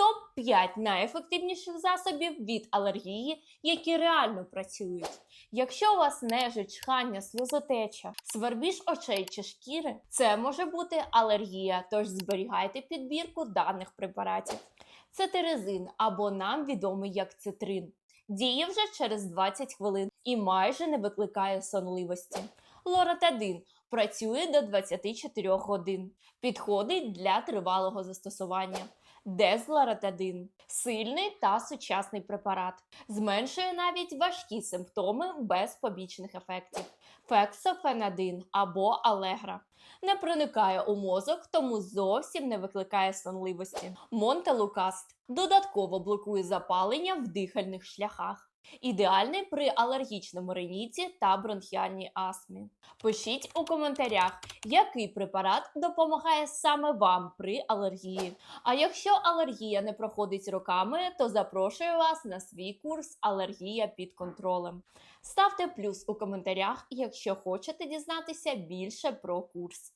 Топ-5 найефективніших засобів від алергії, які реально працюють. Якщо у вас нежить, чхання, сльозотеча, свербіж очей чи шкіри, це може бути алергія, тож зберігайте підбірку даних препаратів. Це терезин або нам відомий як цитрин. Діє вже через 20 хвилин і майже не викликає сонливості. Лоратадин працює до 24 годин. Підходить для тривалого застосування. Дезлоратадин сильний та сучасний препарат. Зменшує навіть важкі симптоми без побічних ефектів. Фексофенадин або алегра. Не проникає у мозок, тому зовсім не викликає сонливості. Монтелукаст додатково блокує запалення в дихальних шляхах. Ідеальний при алергічному риніті та бронхіальній астмі. Пишіть у коментарях, який препарат допомагає саме вам при алергії. А якщо алергія не проходить роками, то запрошую вас на свій курс Алергія під контролем. Ставте плюс у коментарях, якщо хочете дізнатися більше про курс.